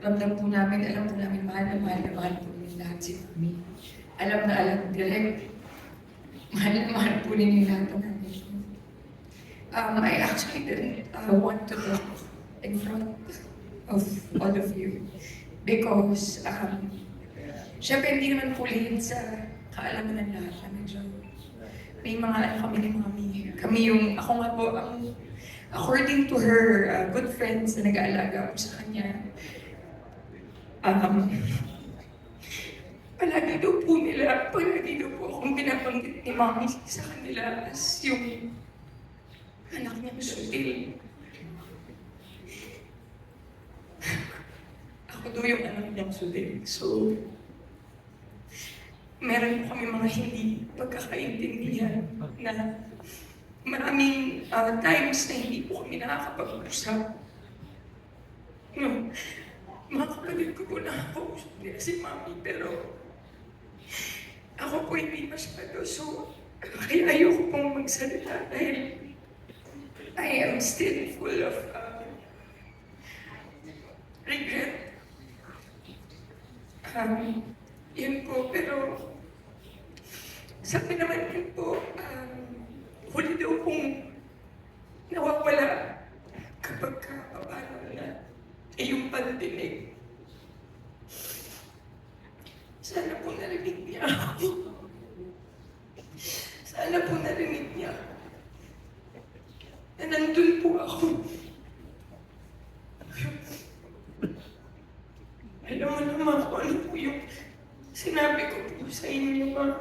ramdam po namin, alam po namin, mahal na mahal na mahal po ninyo lahat si Mami. Alam na alam, direct, mahal na mahal po ninyo lahat ng namin. Um, I actually didn't uh, want to talk in front of all of you because um, syempre hindi naman po lihid sa kaalaman ng lahat na medyo may mga ano kami ni Mami. Kami yung, ako nga po, ang according to her uh, good friends na nag-aalaga po sa kanya, um, palagi daw po nila, palagi daw po akong binabanggit ni Mami sa kanila as yung anak niya sutil. Ako daw yung anak niyang sutil. So, meron po kami mga hindi pagkakaintindihan na maraming uh, times na hindi po kami nakakapag-usap. No, mga kapatid ko po nakakausap nila si Mami, pero ako po hindi masyado. So, kaya ayoko pong magsalita dahil I am still full of uh, regret. Um, yun po, pero sabi naman yun po, iyong pandinig. Sana po narinig niya ako. Sana po narinig niya na nandun po ako. Alam mo naman kung ano po yung sinabi ko po sa inyo, ma.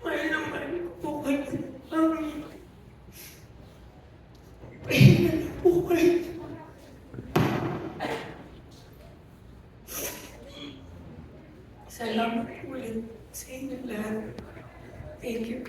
Mahal na mahal ko po kayo, mami. Pahinga na po kayo. Salamat ulit sa inyo lahat. Thank you.